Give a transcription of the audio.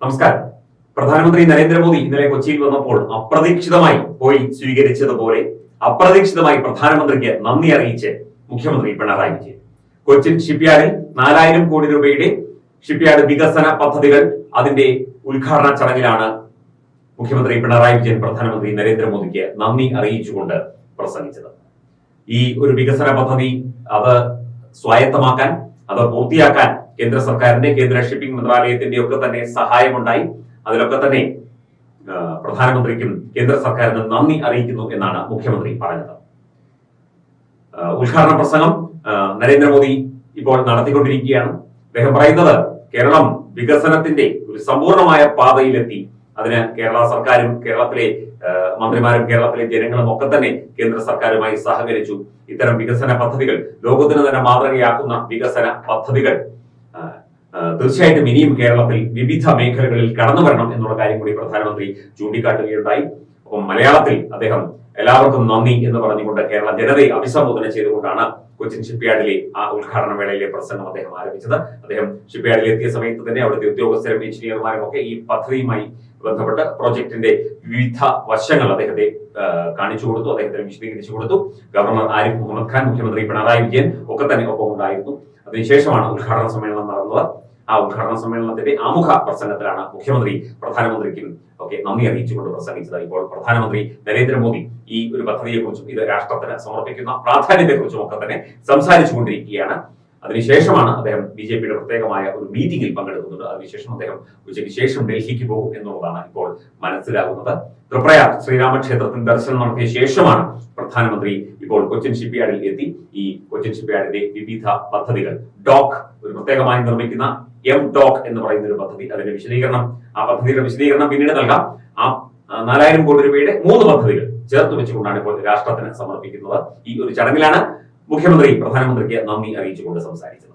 നമസ്കാരം. പ്രധാനമന്ത്രി നരേന്ദ്രമോദി ഇന്നലെ കൊച്ചിയിൽ വന്നപ്പോൾ അപ്രതീക്ഷിതമായി പോയി സ്വീകരിച്ചതുപോലെ അപ്രതീക്ഷിതമായി പ്രധാനമന്ത്രിക്ക് നന്ദി അറിയിച്ച് മുഖ്യമന്ത്രി പിണറായി വിജയൻ. കൊച്ചിൻ ഷിപ്പ്യാർഡിൽ നാലായിരം കോടി രൂപയുടെ ഷിപ്പ്യാർഡ് വികസന പദ്ധതികൾ അതിന്റെ ഉദ്ഘാടന ചടങ്ങിലാണ് മുഖ്യമന്ത്രി പിണറായി വിജയൻ പ്രധാനമന്ത്രി നരേന്ദ്രമോദിക്ക് നന്ദി അറിയിച്ചുകൊണ്ട് പ്രസംഗിച്ചത്. ഈ ഒരു വികസന പദ്ധതി അത് സ്വായത്തമാക്കാൻ അത് പൂർത്തിയാക്കാൻ കേന്ദ്ര സർക്കാരിന്റെ കേന്ദ്ര ഷിപ്പിംഗ് മന്ത്രാലയത്തിന്റെ ഒക്കെ തന്നെ സഹായമുണ്ടായി. അതിലൊക്കെ തന്നെ പ്രധാനമന്ത്രിക്കും കേന്ദ്ര സർക്കാരിനും നന്ദി അറിയിക്കുന്നു എന്നാണ് മുഖ്യമന്ത്രി പറഞ്ഞത്. ഉദ്ഘാടന പ്രസംഗം നരേന്ദ്രമോദി ഇപ്പോൾ നടത്തിക്കൊണ്ടിരിക്കുകയാണ്. അദ്ദേഹം പറയുന്നത് കേരളം വികസനത്തിന്റെ ഒരു സമ്പൂർണമായ പാതയിലെത്തി. അതിന് കേരള സർക്കാരും കേരളത്തിലെ മന്ത്രിമാരും കേരളത്തിലെ ജനങ്ങളും ഒക്കെ തന്നെ കേന്ദ്ര സർക്കാരുമായി സഹകരിച്ചു. ഇത്തരം വികസന പദ്ധതികൾ ലോകത്തിന് തന്നെ മാതൃകയാക്കുന്ന വികസന പദ്ധതികൾ തീർച്ചയായിട്ടും ഇനിയും കേരളത്തിൽ വിവിധ മേഖലകളിൽ കടന്നു വരണം എന്നുള്ള കാര്യം കൂടി പ്രധാനമന്ത്രി ചൂണ്ടിക്കാട്ടുകയുണ്ടായി. അപ്പം മലയാളത്തിൽ അദ്ദേഹം എല്ലാവർക്കും നന്ദി എന്ന് പറഞ്ഞുകൊണ്ട് കേരള ജനതയെ അഭിസംബോധന ചെയ്തുകൊണ്ടാണ് കൊച്ചിൻ ഷിപ്പ്യാർഡിലെ ആ ഉദ്ഘാടന വേളയിലെ പ്രസംഗം അദ്ദേഹം ആരംഭിച്ചത്. അദ്ദേഹം ഷിപ്പ്യാർഡിൽ എത്തിയ സമയത്ത് തന്നെ അവിടുത്തെ ഉദ്യോഗസ്ഥരും എഞ്ചിനീയർമാരും ഒക്കെ ഈ പദ്ധതിയുമായി ബന്ധപ്പെട്ട് പ്രോജക്ടിന്റെ വിവിധ വശങ്ങൾ അദ്ദേഹത്തെ കാണിച്ചു കൊടുത്തു അദ്ദേഹത്തിന് വിശദീകരിച്ചു കൊടുത്തു. ഗവർണർ ആരിഫ് മുഹമ്മദ് ഖാൻ മുഖ്യമന്ത്രി പിണറായി വിജയൻ ഒക്കെ തന്നെ ഒപ്പം ഉണ്ടായിരുന്നു അതിനുശേഷമാണ് ഉദ്ഘാടന സമ്മേളനം നടന്നത്. ആ ഉദ്ഘാടന സമ്മേളനത്തിന്റെ ആമുഖ പ്രസംഗത്തിലാണ് മുഖ്യമന്ത്രി പ്രധാനമന്ത്രിക്കും ഒക്കെ നന്ദി അറിയിച്ചുകൊണ്ട് പ്രസംഗിച്ചത്. ഇപ്പോൾ പ്രധാനമന്ത്രി നരേന്ദ്രമോദി ഈ ഒരു പദ്ധതിയെക്കുറിച്ചും ഇത് രാഷ്ട്രത്തിന് സമർപ്പിക്കുന്ന പ്രാധാന്യത്തെക്കുറിച്ചും ഒക്കെ തന്നെ സംസാരിച്ചുകൊണ്ടിരിക്കുകയാണ്. അതിനുശേഷമാണ് അദ്ദേഹം ബി ജെ പിയുടെ പ്രത്യേകമായ ഒരു മീറ്റിംഗിൽ പങ്കെടുക്കുന്നത്. അതിനുശേഷം അദ്ദേഹം ഉച്ചയ്ക്ക് ശേഷം ഡൽഹിക്ക് പോകും എന്നുള്ളതാണ് ഇപ്പോൾ മനസ്സിലാകുന്നത്. തൃപ്രയാർ ശ്രീരാമക്ഷേത്രത്തിൽ ദർശനം നടത്തിയ ശേഷമാണ് പ്രധാനമന്ത്രി ഇപ്പോൾ കൊച്ചിൻ ഷിപ്പ്യാർഡിൽ എത്തി. ഈ കൊച്ചിൻ ഷിപ്പ്യാർഡിന്റെ വിവിധ പദ്ധതികൾ. ഡോക്ക് ഒരു പ്രത്യേകമായി നിർമ്മിക്കുന്ന എം ഡോക്ക് എന്ന് പറയുന്ന ഒരു പദ്ധതി. അതിന്റെ വിശദീകരണം ആ പദ്ധതിയുടെ വിശദീകരണം പിന്നീട് നൽകാം. ആ നാലായിരം കോടി രൂപയുടെ മൂന്ന് പദ്ധതികൾ ചേർത്ത് വെച്ചുകൊണ്ടാണ് ഇപ്പോൾ രാഷ്ട്രത്തിന് സമർപ്പിക്കുന്നത്. ഈ ഒരു ചടങ്ങിലാണ് മുഖ്യമന്ത്രി പ്രധാനമന്ത്രിക്ക് നന്ദി അറിയിച്ചുകൊണ്ട് സംസാരിച്ചത്